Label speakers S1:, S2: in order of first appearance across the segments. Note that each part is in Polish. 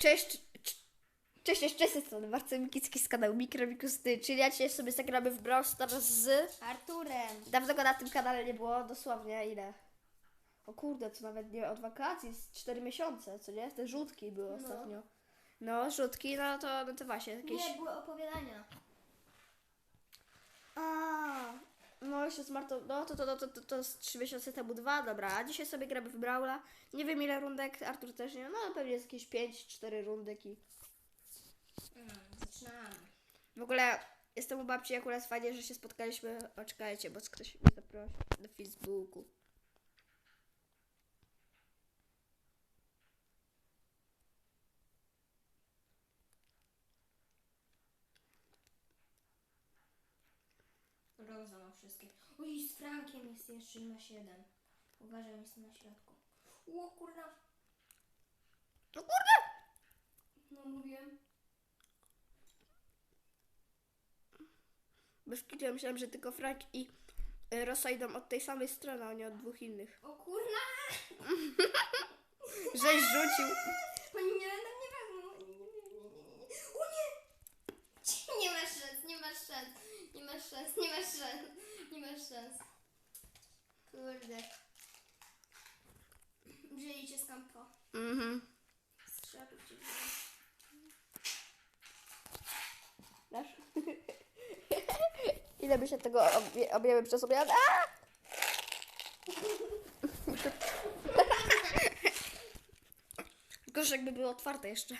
S1: Cześć, cz- cześć, cześć, cześć, to Marcel Mikicki z kanału Mikromikustry, czyli ja dzisiaj sobie zagramy w Brawl Stars z...
S2: Arturem.
S1: Dawno go na tym kanale nie było, dosłownie ile? O kurde, to nawet nie od wakacji, z 4 miesiące, co nie? Te rzutki były ostatnio. No, rzutki, no to, no to właśnie, jakieś...
S2: Nie, były opowiadania.
S1: A, no jeszcze z Martą, no to, to, to, to, to, to z 3 miesiące temu dwa, dobra, a dzisiaj sobie gramy w Brawla. Nie wiem ile rundek, Artur też nie, no pewnie jest jakieś 5-4 rundek i...
S2: Mm, zaczynamy.
S1: W ogóle jestem u babci akurat fajnie, że się spotkaliśmy. O, czekajcie, bo ktoś mnie zaprosił na Facebooku.
S2: Roza ma wszystkie. Oj, z Frankiem jest jeszcze i ma 7. Uważaj, jest na środku. O kurna.
S1: No kurde!
S2: No mówiłem.
S1: Bez kitu, ja myślałam, że tylko Frank i y, Rosa idą od tej samej strony, a nie od dwóch innych.
S2: O kurna.
S1: Żeś rzucił.
S2: Oni nie będą mnie wezmą. Nie, nie, nie, nie, nie, nie. O nie. Nie masz szans, nie masz szans. Nie masz szans, nie masz szans. Nie masz szans. Kurde. Wzięli cię z kampo.
S1: Mhm.
S2: Strzałów cię.
S1: Dasz? Ile by się tego obie- objęły przez obiad? A! Gorzej jakby było otwarte jeszcze.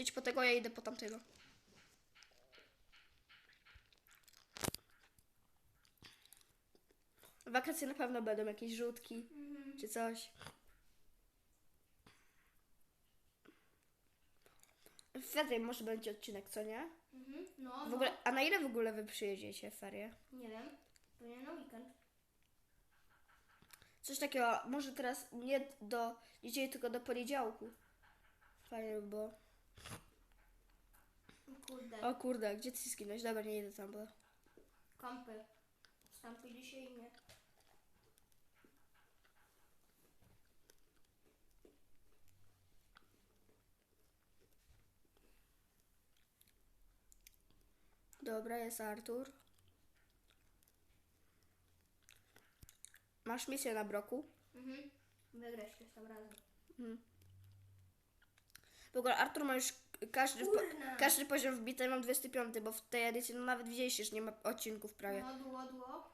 S1: Ty idź po tego, ja idę po tamtego. Wakacje na pewno będą jakieś rzutki czy coś. W ferie może będzie odcinek, co nie?
S2: Mhm. No,
S1: W
S2: no.
S1: ogóle, a na ile w ogóle wy przyjedziecie w ferie?
S2: Nie wiem. Pewnie na weekend.
S1: Coś takiego, może teraz nie do niedzieli, tylko do poniedziałku. Fajnie by było.
S2: O Kurde.
S1: O kurde, gdzie ty skinąłeś? Dobra, nie idę tam, bo...
S2: Kampy. Stampy dzisiaj nie.
S1: Dobra, jest Artur. Masz misję na broku.
S2: Mhm. Wygrać też tam razem.
S1: W ogóle Artur ma już każdy, po, każdy poziom wbity, mam 25, bo w tej edycji no nawet widzieliście, że nie ma odcinków prawie.
S2: No, dło, dło.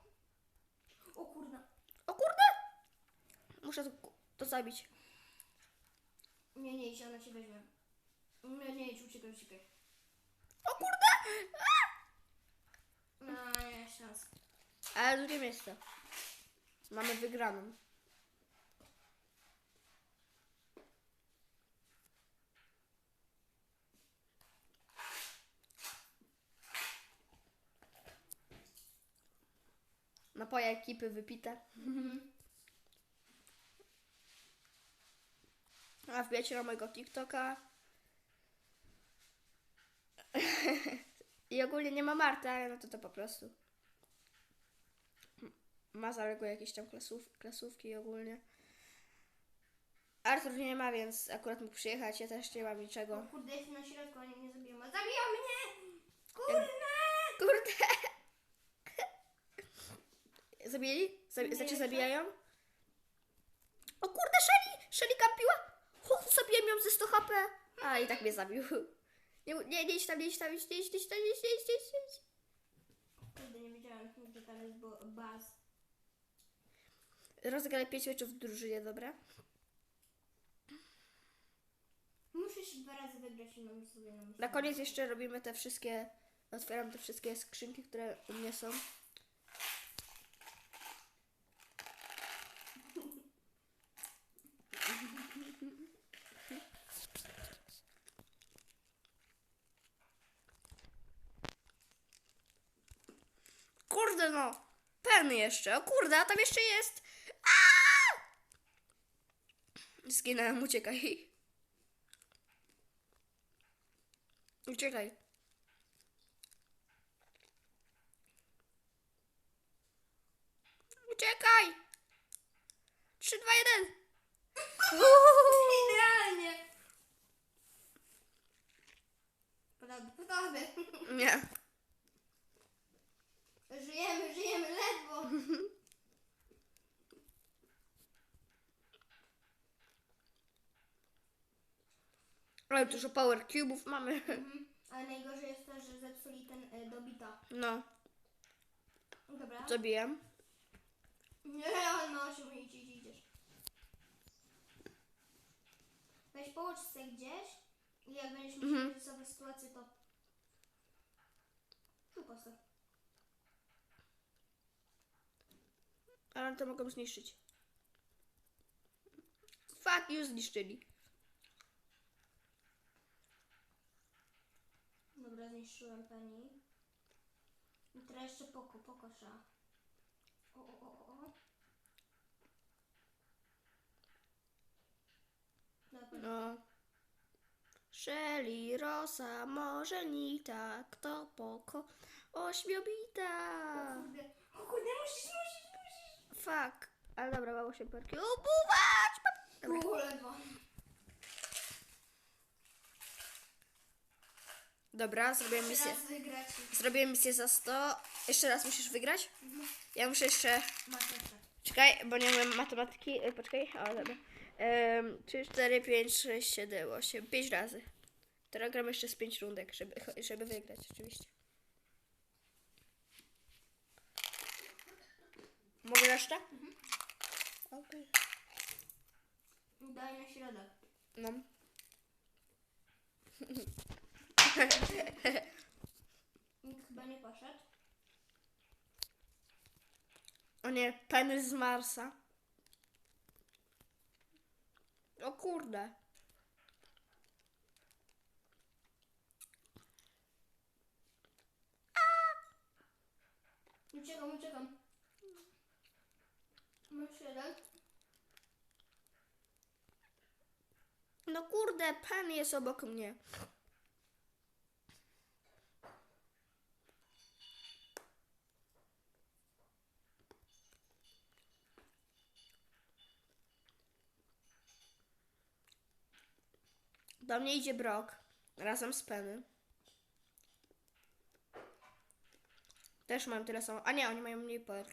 S2: O kurna.
S1: O kurde! Muszę to, to zabić.
S2: Nie, nie idź, ona cię weźmie. Nie, nie idź, uciekaj, uciekaj.
S1: O kurde!
S2: No, nie, szans.
S1: Ale drugie miejsce. Mamy wygraną. Napoje ekipy wypite. A wbijecie na mojego TikToka. I ogólnie nie ma Marty, ale no to to po prostu. Ma zaległe jakieś tam klasów, klasówki ogólnie. Artur nie ma, więc akurat mógł przyjechać. Ja też nie mam
S2: O
S1: niczego.
S2: kurde, jestem na środku, oni mnie zabiją. Zabiją mnie! Kurna!
S1: Kurde! Zabili? Zabi-
S2: Nie
S1: znaczy zabijają? O kurde, Shelly! Shelly kampiła! Hu, zabiłem ją ze 100 HP! A, i tak mnie zabił. Nie, nie, nie idź tam, nie idź tam, nie idź, nie idź, nie idź, tam, nie idź, nie idź, nie idź, nie idź.
S2: Kurde, nie wiedziałem, gdzie tam jest bo- baz.
S1: Rozegraj 5 meczów w drużynie, dobra?
S2: Muszę się dwa razy wygrać i mam sobie na myśli.
S1: Na koniec jeszcze robimy te wszystkie, otwieram te wszystkie skrzynki, które u mnie są. Kurde no! Pen jeszcze, o kurde, a tam jeszcze jest! Aaaa! Zginąłem, uciekaj. Uciekaj. Uciekaj! 3, 2, 1.
S2: Idealnie!
S1: Nie.
S2: Żyjemy, żyjemy ledwo.
S1: Ale dużo power cube'ów mamy.
S2: Mhm. Ale najgorzej jest to, że zepsuli ten y, dobita.
S1: No,
S2: Dobra.
S1: zabijam.
S2: Nie, on ma 8 idź, idź, idziesz. Weź połóż sobie gdzieś i jak będziesz musiał
S1: Mhm.
S2: rysować sytuację, to tu postaw.
S1: Ale to mogą zniszczyć. Fuck, już zniszczyli.
S2: Dobra, zniszczyłem Penny. I teraz jeszcze poko, pokosza. O, o, o, o. Dobra.
S1: No. Shelly, Rosa, może Nita, kto poko, ośmiobita.
S2: O kurde, o kurde, musisz, musisz.
S1: Fuck. Ale dobra, mało się perki. Ubuwać! Dobra.
S2: Ulewa.
S1: Dobra, zrobiłem misję.
S2: Teraz wygrać.
S1: Zrobiłem misję za 100. Jeszcze raz musisz wygrać? Ja muszę jeszcze... Czekaj, bo nie umiem matematyki. E, Poczekaj, o dobra. Um, 3, 4, 5, 6, 7, 8. 5 razy. Teraz gram jeszcze z 5 rundek, żeby, żeby wygrać oczywiście. Mogę resztę? Okej.
S2: Daj na środek.
S1: No.
S2: Nikt chyba nie poszedł.
S1: O nie, Penny z Marsa. O kurde.
S2: Uciekam, uciekam. Masz jeden.
S1: No kurde, Penny jest obok mnie. Do mnie idzie Brock razem z Penny. Też mam tyle samo. A nie, oni mają mniej power.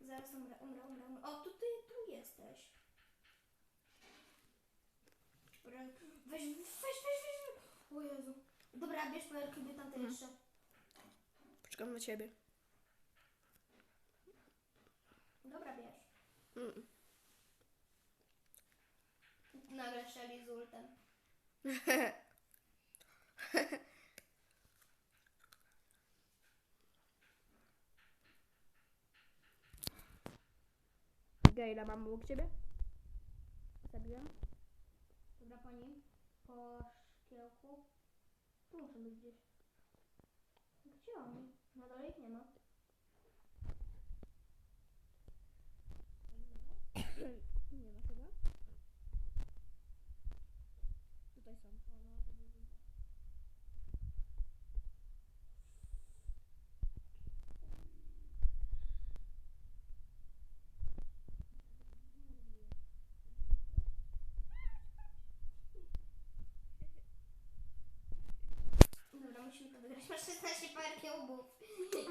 S2: Zaraz umrę, umrę, umrę, umrę. O, tu ty, tu jesteś. Dobra, Weź, weź, weź, weź. O Jezu. Dobra, bierz power cube tamte jeszcze.
S1: Poczekam na ciebie.
S2: Dobra, bierz.
S1: Mm.
S2: Nagle Shelly z ultem.
S1: Gejla mam obok ciebie? Zabiłem?
S2: Dobra, pani. Po szkiełku. Tu muszę być gdzieś. Gdzie oni? Na dole ich nie ma
S1: chyba. Tutaj są.
S2: Dobra, musimy to wygrać. Masz 16 power cube'ów.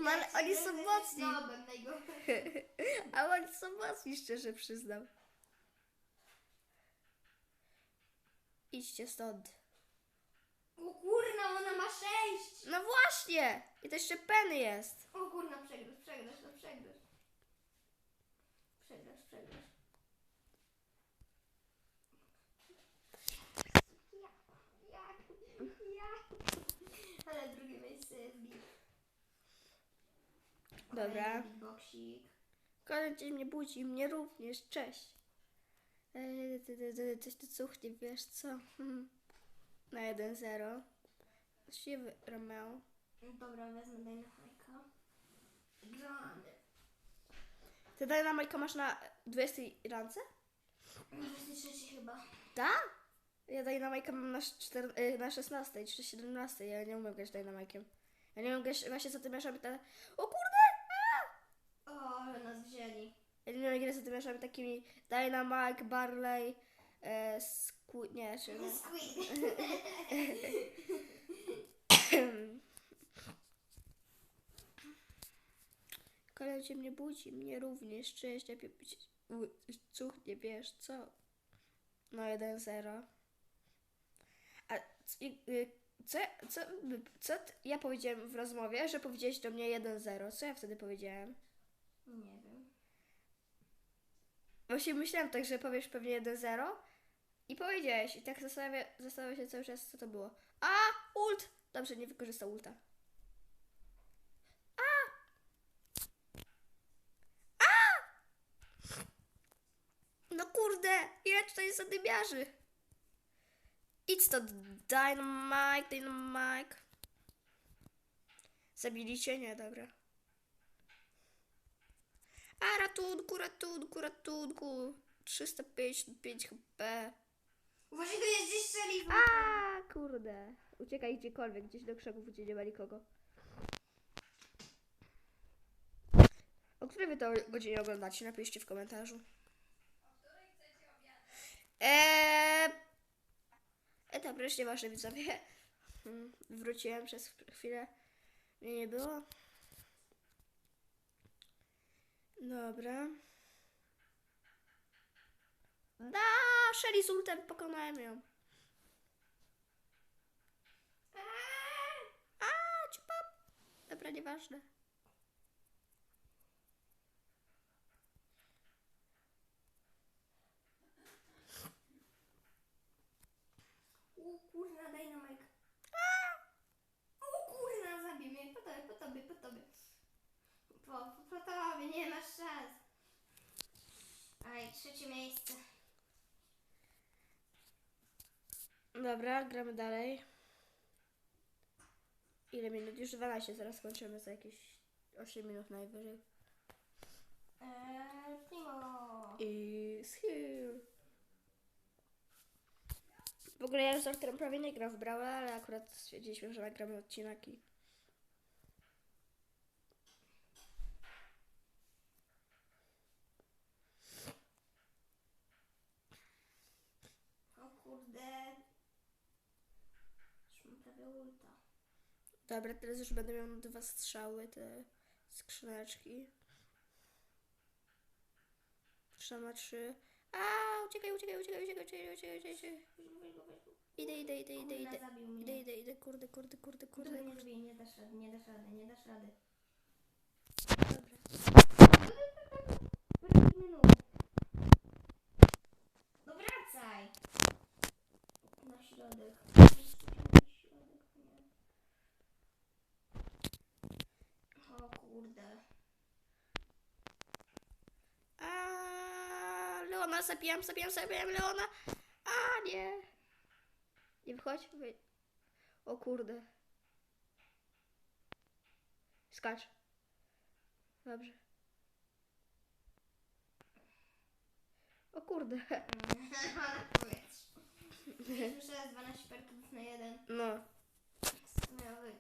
S1: No, ale oni są mocni. A oni są mocni, szczerze przyznam. Idźcie stąd.
S2: O kurna, ona ma 6!
S1: No właśnie! I to jeszcze Penny jest.
S2: O kurna, przegrasz, przegrasz, no. Przegrasz, przegrasz. Jak? Jak? Jak? Ale drugie miejsce jest git.
S1: Dobra.
S2: Boksik.
S1: Kolejny dzień mnie budzi, mnie również. Cześć. Eee, ty, ty, ty, Coś tu cuchnie, wiesz co? Hmm. Na 1-0. Właściwie Romeo.
S2: Dobra, wezmę Dynamite'a. Grany.
S1: Ty Dynamite masz na 20 rance?
S2: 23 chyba.
S1: Tak? Ja Dynamite mam na, 4, y, na 16 czy 17. Ja nie umiem grać Dynamite'iem. Ja nie umiem grać właśnie za tym, żeby te... O kurde!
S2: O, ale
S1: niestety mieszamy takimi Dynamite, Barley, e, Squid, nie, czy nie.
S2: Squid.
S1: Kolej cię mnie budzi, mnie również, lepiej być, cuchnie, wiesz, co? No, 1-0. A y, co, co, co t- ja powiedziałem w rozmowie, że powiedziałeś do mnie 1-0, co ja wtedy powiedziałem?
S2: Nie.
S1: Właśnie myślałam tak, że powiesz pewnie 1-0 i powiedziałeś i tak zastanawia, zastanawiam się cały czas, co to było. A, ult! Dobrze, nie wykorzystał ulta. A! A! No kurde, ile tutaj jest zadymiarzy? Idź to Dynamite, Dynamite. Zabiliście? Nie, dobra. A ratunku, ratunku, ratunku. 355 HP.
S2: Uważaj, to jest gdzieś strzeli.
S1: A kurde. Uciekaj gdziekolwiek, gdzieś do krzaków, gdzie nie ma nikogo. O której wy to godzinie oglądacie? Napiszcie w komentarzu. Eee... E, już nieważne widzowie. Hmm, Wróciłem przez chwilę. Mnie nie było. Dobra. Da, Shelly z ultem pokonałem ją. A, ciupa. Dobra, nieważne.
S2: O kurna, dynamite. O kurna, zabij mnie. Po tobie, po tobie, po tobie. Po, po, tobie, nie masz szans. Aj, trzecie miejsce.
S1: Dobra, gramy dalej. Ile minut? Już 12, zaraz skończymy za jakieś 8 minut najwyżej.
S2: Eee, Primo.
S1: I here. W ogóle ja z Arturem prawie nie gram w Brawla, ale akurat stwierdziliśmy, że nagramy odcinek i...
S2: O kurde. Już mam prawie ulta.
S1: Dobra, teraz już będę miał dwa strzały, te skrzyneczki. Trzy na trzy. A, uciekaj, uciekaj, uciekaj, uciekaj, uciekaj, uciekaj, uciekaj. Idę, idę, idę, idę, idę. Idę, idę, idę, kurde, kurde, kurde, kurde.
S2: Kurde, nie nie dasz rady, nie dasz rady, nie dasz rady.
S1: Dobra.
S2: Wróć minut. No wracaj. Na środek. Na środek, nie. O kurde.
S1: A, Leona, zabijam, zabijam, zabijam Leona. A, nie. Nie wchodź. Wy... O kurde. Skacz. Dobrze. O kurde.
S2: Muszę raz 12 perków na jeden.
S1: No.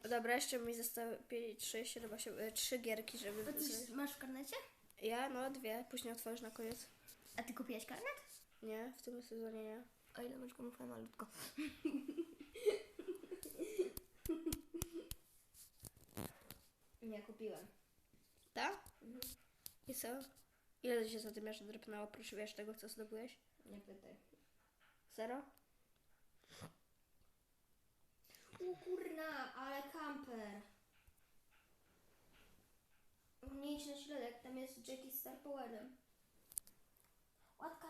S1: Dobra, jeszcze mi zostały 3, 7, 8, 3 gierki, żeby...
S2: Ty masz w karnecie?
S1: Ja, no, dwie. Później otworzysz na koniec.
S2: A ty kupiłeś karnet?
S1: Nie, w tym sezonie nie.
S2: O ile masz go mów malutko. Nie kupiłem.
S1: Tak?
S2: Mhm.
S1: I co? Ile się za tym jeszcze drapnęło, oprócz wiesz tego, co zdobyłeś?
S2: Nie pytaj.
S1: Zero?
S2: O kurna, ale kamper. Nie idź na środek, tam jest Jackie z Star Powerem. Łatka.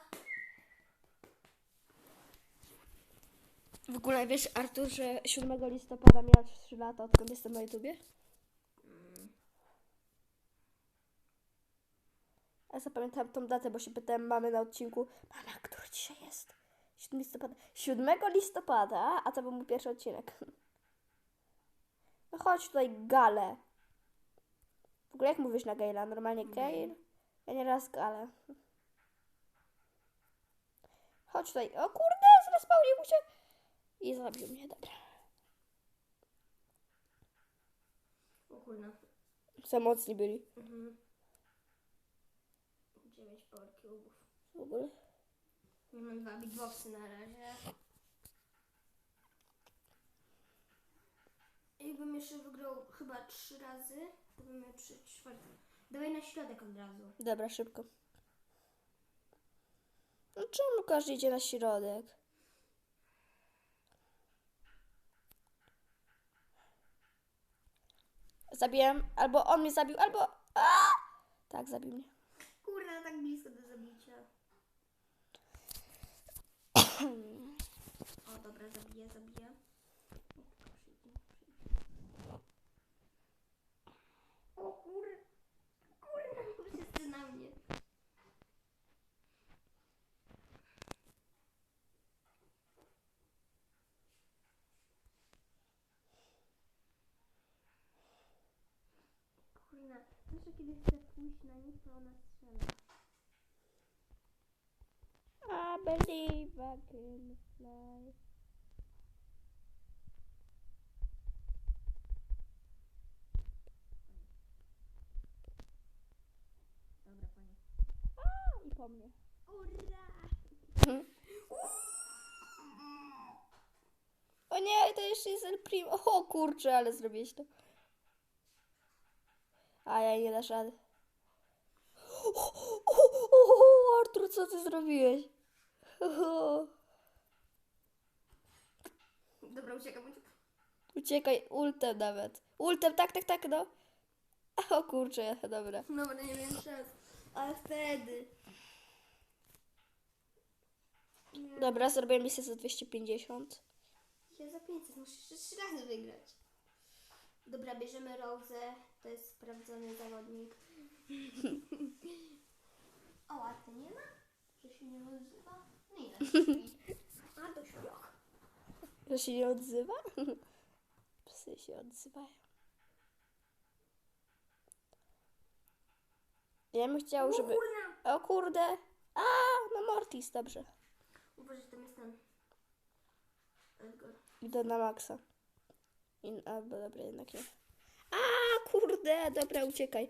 S1: W ogóle wiesz, Artur, że 7 listopada miał 3 lata, odkąd jestem na YouTubie? Ja zapamiętam tą datę, bo się pytałem mamy na odcinku, mama, który dzisiaj jest? 7 listopada. 7 listopada, a to był mój pierwszy odcinek. No chodź tutaj, Gale. W ogóle jak mówisz na Gale'a? Normalnie Gale? Ja nieraz Gale. Chodź tutaj. O kurde, zrespawnił się. I zabił mnie, dobra.
S2: O kurna.
S1: Za mocni byli.
S2: Mhm. 9 Power Cube'ów.
S1: W ogóle.
S2: Ja mam dwa beatboxy na razie. Jakbym jeszcze wygrał chyba trzy razy, to bym miał trzy czwarte. Dawaj na środek od razu.
S1: Dobra, szybko. No czemu każdy idzie na środek? Zabiłem, albo on mnie zabił, albo... A! Tak, zabił mnie.
S2: Kurde, tak blisko do zabicia. O, dobra, zabiję, zabiję. O kurde, kurde, wszyscy na mnie. Kurna, zawsze kiedy chcę pójść na nich, to ona strzela.
S1: I believe I can fly.
S2: Dobra, panie.
S1: A, I po mnie.
S2: Ura!
S1: O nie, to jeszcze jest El Primo. O kurczę, ale zrobiłeś to. A ja nie dasz rady. O, o, o, Artur, co ty zrobiłeś? O,
S2: Dobra, uciekam, uciekam.
S1: Uciekaj, ultem nawet. Ultem, tak, tak, tak, no. O kurczę, dobra.
S2: Dobra, nie wiem szans. Ale wtedy. Nie.
S1: Dobra, zrobię misję za 250.
S2: Ja za 500 muszę jeszcze trzy razy wygrać. Dobra, bierzemy Rose. To jest sprawdzony zawodnik. o, a ty nie ma? Że się nie odzywa? No i. A to śpioch.
S1: Że się nie odzywa? Psy się odzywają. Ja bym chciał, żeby...
S2: Kurna!
S1: O kurde. A, no Mortis, dobrze.
S2: Uważaj, tam jest ten.
S1: Idę na maksa. In, albo dobra, jednak nie. A, kurde, dobra, uciekaj.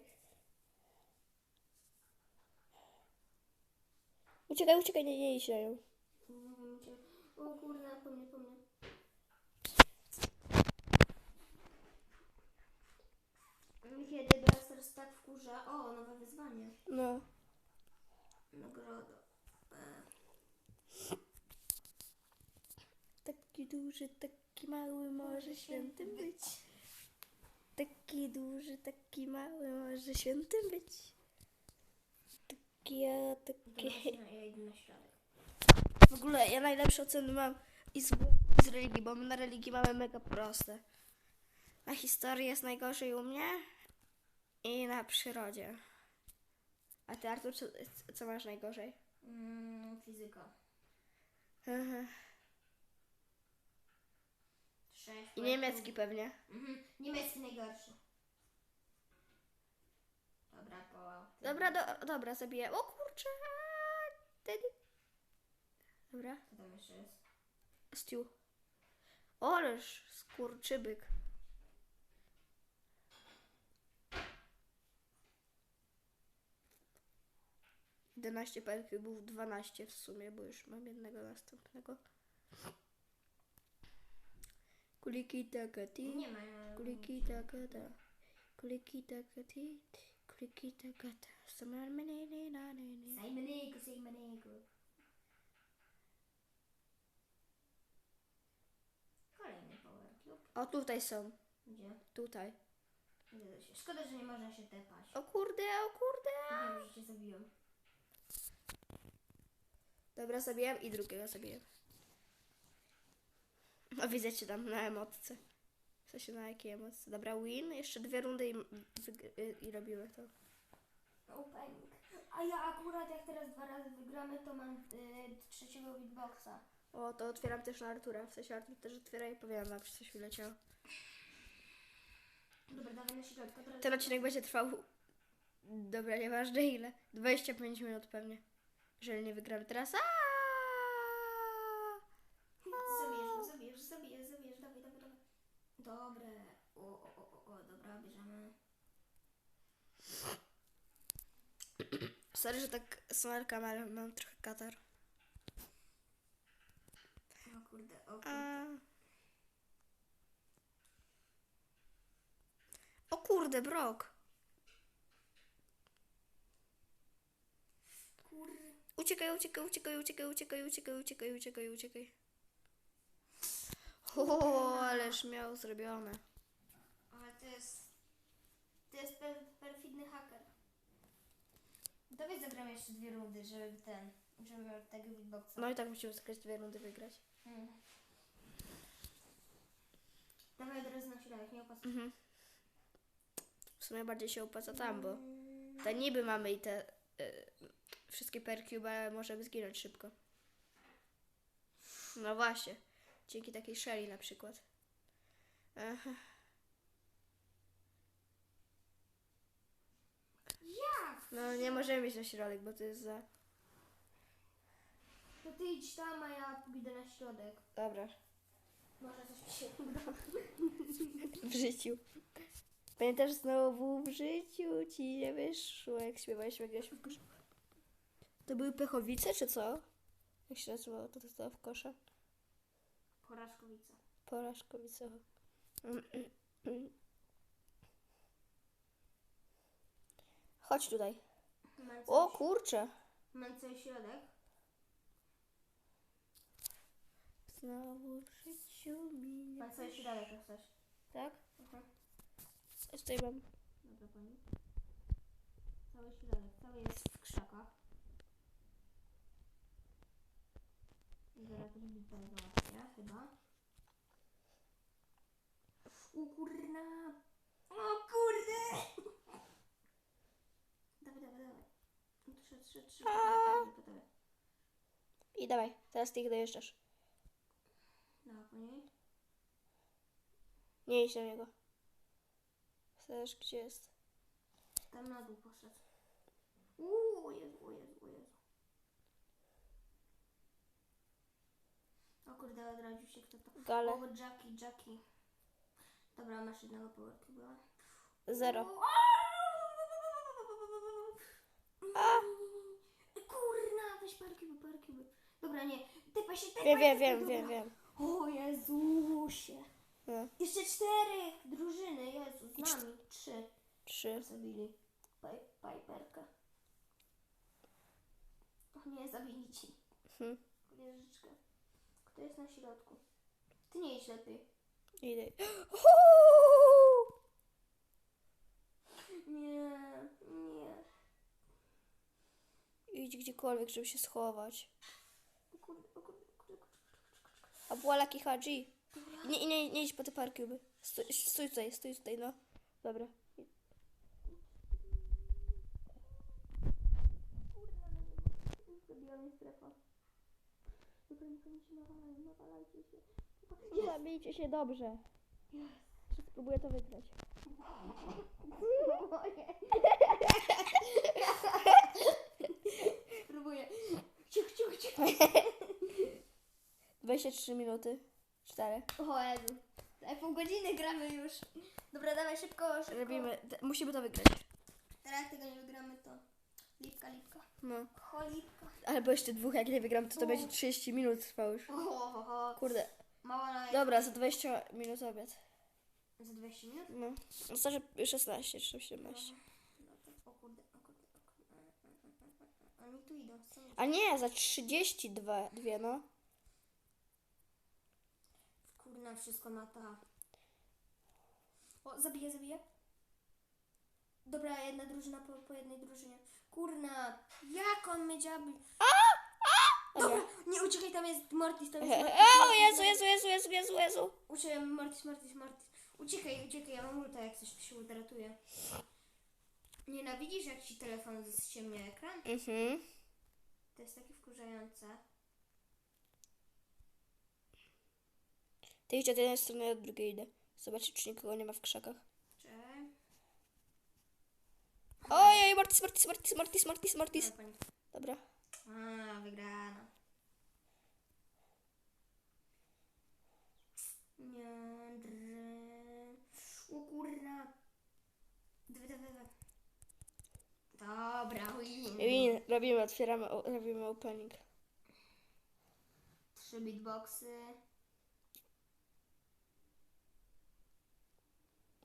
S1: Uciekaj, uciekaj, nie, nie idź na
S2: gdzie. O kurna, po mnie, po mnie. Kiedy Blasters tak wkurza. O, nowe wyzwanie.
S1: No.
S2: Nagroda. E,
S1: Taki duży, taki mały może świętym być. Taki duży, taki mały może świętym być. Taki ja,
S2: Dobra,
S1: taki...
S2: ja idę na środek.
S1: W ogóle ja najlepsze oceny mam i z, z religii, bo my na religii mamy mega proste. Na historii jest najgorzej u mnie i na przyrodzie. A ty Artur, co, co masz najgorzej?
S2: Mm, fizyka.
S1: I niemiecki pewnie.
S2: Mhm. Niemiecki najgorszy. Dobra, połał.
S1: Dobra, do, dobra, zabiję. O kurczę! a, Tedy. Dobra,
S2: Co tam jeszcze jest?
S1: Stew. Oleż, skurczybyk. Jedenaście był 12 w sumie, bo już mam jednego następnego. Kuliki taka ti,
S2: Nie ma.
S1: kuliki taka ta, kuliki taka ti, kuliki taka ta. Summer menene na nene.
S2: Sejmenego, sejmenego. Kolejny power cube.
S1: O, tutaj są,
S2: Gdzie?
S1: tutaj.
S2: Szkoda, że nie można się tepać.
S1: O kurde, o kurde.
S2: Wiem, że cię zabiłem.
S1: Dobra, zabiłem i drugiego zabiłem. O, widzę cię tam na emotce. W sensie na jakiej emotce. Dobra, win. Jeszcze dwie rundy i, y, i robimy to.
S2: Opening. A ja akurat jak teraz dwa razy wygramy, to mam y, trzeciego beatboxa.
S1: O, to otwieram też na Artura. W sensie Artur też otwiera i powiem wam, czy coś wyleciało.
S2: Dobra, dawaj na środka. Teraz...
S1: Ten odcinek będzie trwał... Dobra, nieważne ile. 25 minut pewnie. Jeżeli nie wygramy teraz.
S2: Zabijesz, go, zabijesz, zabijesz, zabijesz, dawaj, dawaj, dawaj. Dobre. O, o, o, o, o, dobra, bierzemy.
S1: Sorry, że tak smarkam, ale mam trochę katar.
S2: O kurde, o kurde.
S1: A... O kurde, brok.
S2: Kurde.
S1: Uciekaj, uciekaj, uciekaj, uciekaj, uciekaj, uciekaj, uciekaj, uciekaj, uciekaj. O, ależ miał zrobione.
S2: Ale to jest... To jest per, perfidny haker. Dawaj zagramy jeszcze dwie rundy, żeby ten... Żeby miał tego beatboxa.
S1: No i tak musimy zagrać dwie rundy wygrać.
S2: Mm. Dawaj od razu na środek, nie opasuj.
S1: Mhm. W sumie bardziej się opłaca tam, bo te niby mamy i te y, wszystkie perki, ale możemy zginąć szybko. No właśnie. Dzięki takiej Shelly na przykład. Aha.
S2: Jak?
S1: No nie możemy mieć na środek, bo to jest za...
S2: To ty idź tam, a ja pójdę na środek.
S1: Dobra.
S2: Może coś mi się uda.
S1: W życiu. Pamiętasz znowu w życiu ci nie wyszło, jak jak graliśmy w kosza. To były pechowice, czy co? Jak się nazywało to, to w kosza?
S2: Porażkowica.
S1: Porażkowice. Chodź tutaj.
S2: Mam coś,
S1: O kurczę.
S2: mam coś środek.
S1: Znowu w życiu mi nie
S2: Mam coś środek, jak coś.
S1: Tak?
S2: Mhm.
S1: Ja Tutaj mam.
S2: Dobra pani. Cały środek, cały jest w krzakach. I zaraz limita załatwię, chyba. O kurna! O kurde! Dawaj, dawaj, dawaj. No szedł. Dawaj, dawaj.
S1: I dawaj, teraz ty ich dojeżdżasz.
S2: Dawaj, pani.
S1: Nie idź do niego. Chcesz, gdzie jest?
S2: Tam na dół poszedł. Uuu, o Jezu, o Jezu, o Jezu. O kurde, odradził się kto to.
S1: Gale.
S2: O, Jackie, Jackie. Dobra, masz jednego powerku była.
S1: Zero.
S2: A! Weź parkiuby, parkiuby. Dobra, nie. Typa się, typa
S1: Wiem, wiem,
S2: typa,
S1: wiem, wiem, wiem.
S2: O Jezusie.
S1: No,
S2: Jeszcze cztery drużyny, Jezu, z nami. Trzy
S1: trzy.
S2: zabili. Paj- Piperkę. O nie, zabili ci.
S1: Hmm.
S2: Wieżyczkę. Kto jest na środku? Ty nie idź lepiej.
S1: Idę.
S2: Nie, nie
S1: idź gdziekolwiek, żeby się schować. A była Lucky Haji. Nie, nie, nie idź po te parki, by. Stój, stój tutaj, stój tutaj, no. Dobra.
S2: Nie się się.
S1: Się dobrze. Czy spróbuję to wygrać?
S2: Moje. Ciuch, ciuch, ciuch.
S1: 23 minuty. 4.
S2: O Jezu. Daj pół godziny gramy już. Dobra, dawaj szybko, szybko.
S1: Robimy. Musimy to wygrać.
S2: Teraz tego nie wygramy, to lipka, lipka.
S1: No.
S2: Cholipka.
S1: Albo jeszcze dwóch, jak nie wygram, to to będzie 30 minut trwało już.
S2: O, ho, ho, ho.
S1: Kurde.
S2: Mała na...
S1: Dobra, za 20 minut obiad.
S2: Za 20 minut?
S1: No. No Znaczy 16 czy 17.
S2: No to, o kurde, o kurde, o kurde. Oni tu idą, co mi-
S1: A nie, za 32, dwie, no.
S2: Kurna, wszystko na ta. O, zabiję, zabiję. Dobra, jedna drużyna po, po jednej drużynie. Kurna, jak on mnie dziabi.
S1: Dobra.
S2: Dobra, nie uciekaj, tam jest Mortis, tam jest Mortis.
S1: O Jezu, Jezu, Jezu, Jezu, Jezu, Jezu.
S2: Uciekaj, Mortis, Mortis, Mortis. Uciekaj, uciekaj, ja mam ulta, jak coś się uratuje. Nienawidzisz, jak ci telefon ściemnia ekran?
S1: Mhm.
S2: To jest takie wkurzające.
S1: Ty idź od jednej strony, od drugiej idę. Zobaczyć, czy nikogo nie ma w krzakach.
S2: Czekaj.
S1: Ojej, Mortis, Mortis, Mortis, Mortis.
S2: No, pani-
S1: Dobra.
S2: A, wygrana. Nie, drę. O kurna. Dawaj, dawaj, dawaj. Dobra, win.
S1: Win, robimy, otwieramy, o- robimy opening.
S2: Trzy beatboxy.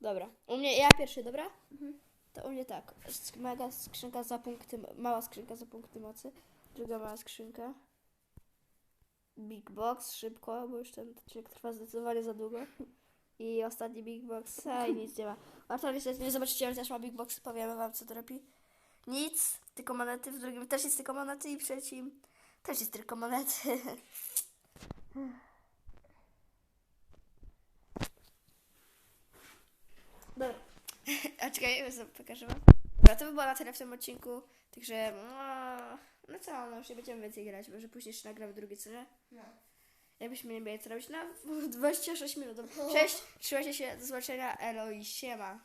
S1: Dobra, u mnie, ja pierwszy, dobra? To u mnie tak, sk- mega skrzynka za punkty, mała skrzynka za punkty mocy, druga mała skrzynka. Big box, szybko, bo już ten odcinek trwa zdecydowanie za długo. I ostatni big box, a i nic nie ma. Warto niestety nie zobaczycie, ale też ma big box, powiemy wam co to robi. Nic, tylko monety, w drugim też jest tylko monety i w trzecim też jest tylko monety. Dobra. A czekaj, ja pokażę wam. Dobra, to by było na tyle w tym odcinku. Także, no, no co, no już nie będziemy więcej grać, może później jeszcze nagramy drugi, co nie?
S2: No.
S1: Jakbyśmy nie mieli co robić na 26 minut. Cześć, trzymajcie się, do zobaczenia, elo i siema.